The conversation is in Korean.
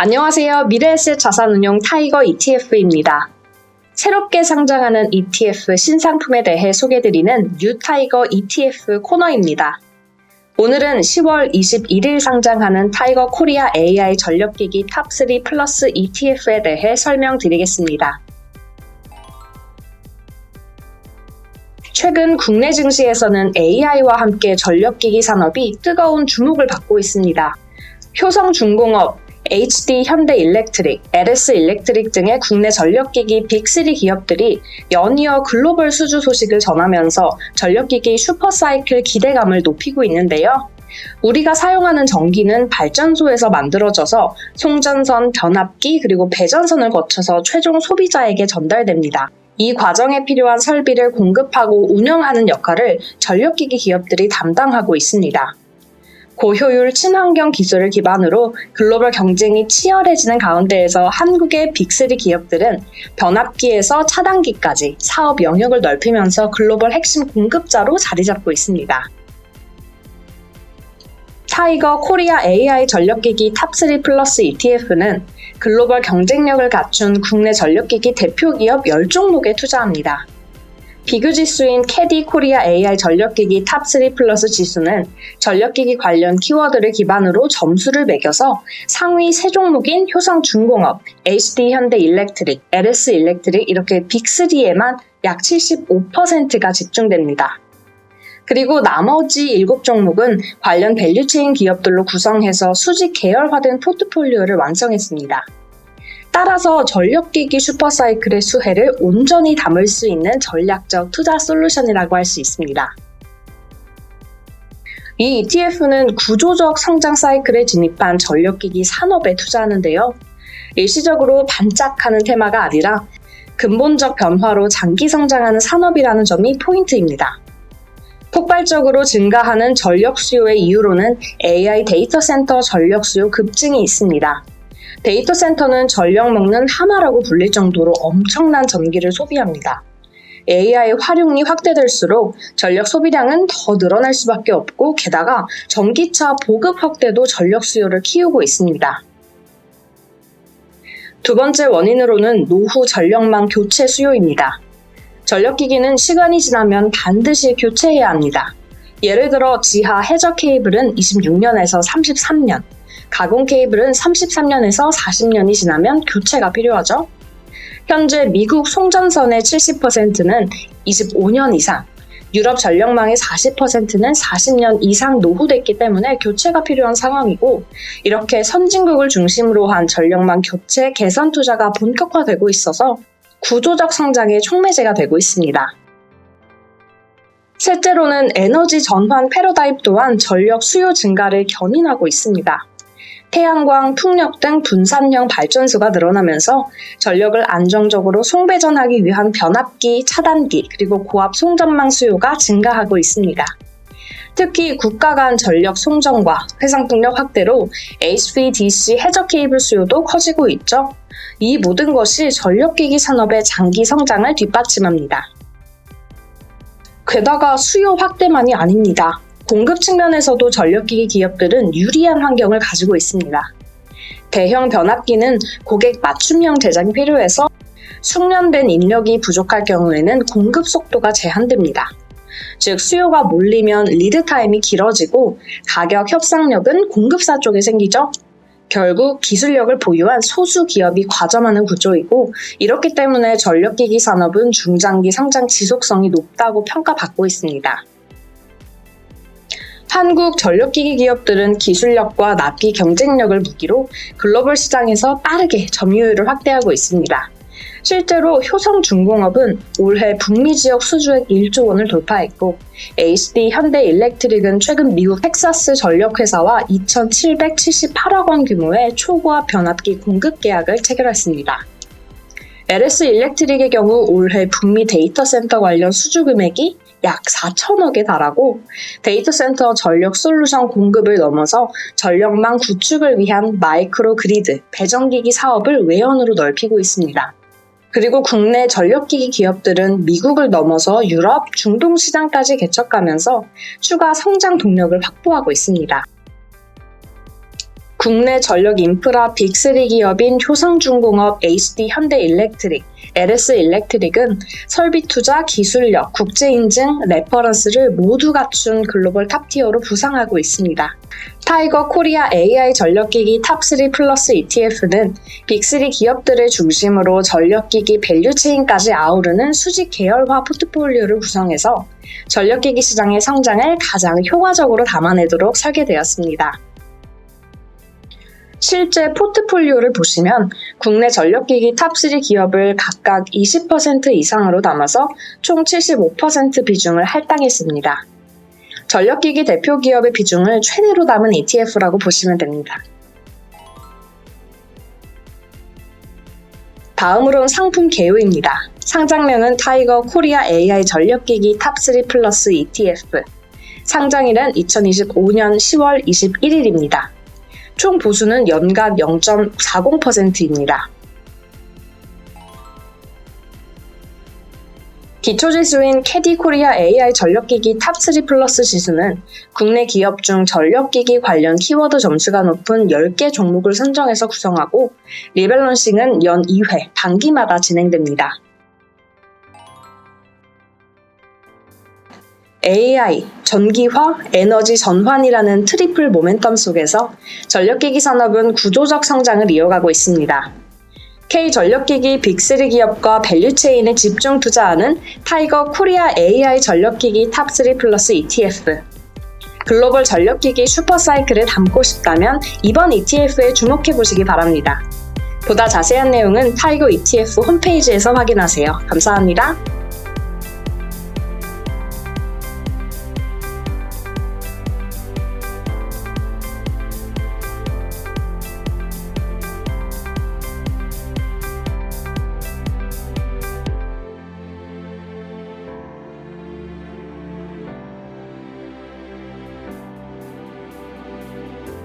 안녕하세요. 미래에셋 자산운용 타이거 ETF입니다. 새롭게 상장하는 ETF 신상품에 대해 소개드리는 뉴타이거 ETF 코너입니다. 오늘은 10월 21일 상장하는 타이거 코리아 AI 전력기기 탑3 플러스 ETF에 대해 설명드리겠습니다. 최근 국내 증시에서는 AI와 함께 전력기기 산업이 뜨거운 주목을 받고 있습니다. 효성중공업, HD 현대 일렉트릭, LS 일렉트릭 등의 국내 전력기기 빅3 기업들이 연이어 글로벌 수주 소식을 전하면서 전력기기 슈퍼사이클 기대감을 높이고 있는데요. 우리가 사용하는 전기는 발전소에서 만들어져서 송전선, 변압기, 그리고 배전선을 거쳐서 최종 소비자에게 전달됩니다. 이 과정에 필요한 설비를 공급하고 운영하는 역할을 전력기기 기업들이 담당하고 있습니다. 고효율 친환경 기술을 기반으로 글로벌 경쟁이 치열해지는 가운데에서 한국의 빅3 기업들은 변압기에서 차단기까지 사업 영역을 넓히면서 글로벌 핵심 공급자로 자리 잡고 있습니다. 타이거 코리아 AI 전력기기 탑3 플러스 ETF는 글로벌 경쟁력을 갖춘 국내 전력기기 대표 기업 10종목에 투자합니다. 비교 지수인 캐디 코리아 AI 전력기기 탑3 플러스 지수는 전력기기 관련 키워드를 기반으로 점수를 매겨서 상위 세 종목인 효성 중공업, HD 현대 일렉트릭, LS 일렉트릭 이렇게 빅3에만 약 75%가 집중됩니다. 그리고 나머지 7종목은 관련 밸류체인 기업들로 구성해서 수직 계열화된 포트폴리오를 완성했습니다. 따라서 전력기기 슈퍼사이클의 수혜를 온전히 담을 수 있는 전략적 투자 솔루션이라고 할 수 있습니다. 이 ETF는 구조적 성장 사이클에 진입한 전력기기 산업에 투자하는데요. 일시적으로 반짝하는 테마가 아니라 근본적 변화로 장기 성장하는 산업이라는 점이 포인트입니다. 폭발적으로 증가하는 전력 수요의 이유로는 AI 데이터 센터 전력 수요 급증이 있습니다. 데이터 센터는 전력 먹는 하마라고 불릴 정도로 엄청난 전기를 소비합니다. AI 활용이 확대될수록 전력 소비량은 더 늘어날 수밖에 없고 게다가 전기차 보급 확대도 전력 수요를 키우고 있습니다. 두 번째 원인으로는 노후 전력망 교체 수요입니다. 전력기기는 시간이 지나면 반드시 교체해야 합니다. 예를 들어 지하 해저 케이블은 26년에서 33년, 가공 케이블은 33년에서 40년이 지나면 교체가 필요하죠. 현재 미국 송전선의 70%는 25년 이상, 유럽 전력망의 40%는 40년 이상 노후됐기 때문에 교체가 필요한 상황이고, 이렇게 선진국을 중심으로 한 전력망 교체 개선 투자가 본격화되고 있어서 구조적 성장의 촉매제가 되고 있습니다. 실제로는 에너지 전환 패러다임 또한 전력 수요 증가를 견인하고 있습니다. 태양광, 풍력 등 분산형 발전소가 늘어나면서 전력을 안정적으로 송배전하기 위한 변압기, 차단기, 그리고 고압 송전망 수요가 증가하고 있습니다. 특히 국가 간 전력 송전과 회상풍력 확대로 HVDC 해저 케이블 수요도 커지고 있죠. 이 모든 것이 전력기기 산업의 장기 성장을 뒷받침합니다. 게다가 수요 확대만이 아닙니다. 공급 측면에서도 전력기기 기업들은 유리한 환경을 가지고 있습니다. 대형 변압기는 고객 맞춤형 제작이 필요해서 숙련된 인력이 부족할 경우에는 공급 속도가 제한됩니다. 즉 수요가 몰리면 리드 타임이 길어지고 가격 협상력은 공급사 쪽에 생기죠. 결국 기술력을 보유한 소수 기업이 과점하는 구조이고 이렇기 때문에 전력기기 산업은 중장기 성장 지속성이 높다고 평가받고 있습니다. 한국 전력기기 기업들은 기술력과 납기 경쟁력을 무기로 글로벌 시장에서 빠르게 점유율을 확대하고 있습니다. 실제로 효성중공업은 올해 북미 지역 수주액 1조 원을 돌파했고 HD 현대 일렉트릭은 최근 미국 텍사스 전력회사와 2,778억 원 규모의 초고압 변압기 공급 계약을 체결했습니다. LS 일렉트릭의 경우 올해 북미 데이터 센터 관련 수주 금액이 약 4천억에 달하고 데이터 센터 전력 솔루션 공급을 넘어서 전력망 구축을 위한 마이크로 그리드, 배정기기 사업을 외연으로 넓히고 있습니다. 그리고 국내 전력기기 기업들은 미국을 넘어서 유럽, 중동 시장까지 개척하면서 추가 성장 동력을 확보하고 있습니다. 국내 전력 인프라 빅3 기업인 효성중공업, HD 현대일렉트릭, LS 일렉트릭은 설비 투자, 기술력, 국제 인증, 레퍼런스를 모두 갖춘 글로벌 탑티어로 부상하고 있습니다. 타이거 코리아 AI 전력기기 탑3 플러스 ETF는 빅3 기업들을 중심으로 전력기기 밸류체인까지 아우르는 수직 계열화 포트폴리오를 구성해서 전력기기 시장의 성장을 가장 효과적으로 담아내도록 설계되었습니다. 실제 포트폴리오를 보시면 국내 전력기기 탑3 기업을 각각 20% 이상으로 담아서 총 75% 비중을 할당했습니다. 전력기기 대표 기업의 비중을 최대로 담은 ETF라고 보시면 됩니다. 다음으로는 상품 개요입니다. 상장명은 타이거 코리아 AI 전력기기 탑3 플러스 ETF. 상장일은 2025년 10월 21일입니다. 총 보수는 연간 0.40%입니다. 기초지수인 캐디 코리아 AI 전력기기 탑3 플러스 지수는 국내 기업 중 전력기기 관련 키워드 점수가 높은 10개 종목을 선정해서 구성하고 리밸런싱은 연 2회, 반기마다 진행됩니다. AI, 전기화, 에너지 전환이라는 트리플 모멘텀 속에서 전력기기 산업은 구조적 성장을 이어가고 있습니다. K 전력기기 빅3 기업과 밸류체인에 집중 투자하는 타이거 코리아 AI 전력기기 탑3 플러스 ETF. 글로벌 전력기기 슈퍼사이클을 담고 싶다면 이번 ETF에 주목해 보시기 바랍니다. 보다 자세한 내용은 타이거 ETF 홈페이지에서 확인하세요. 감사합니다.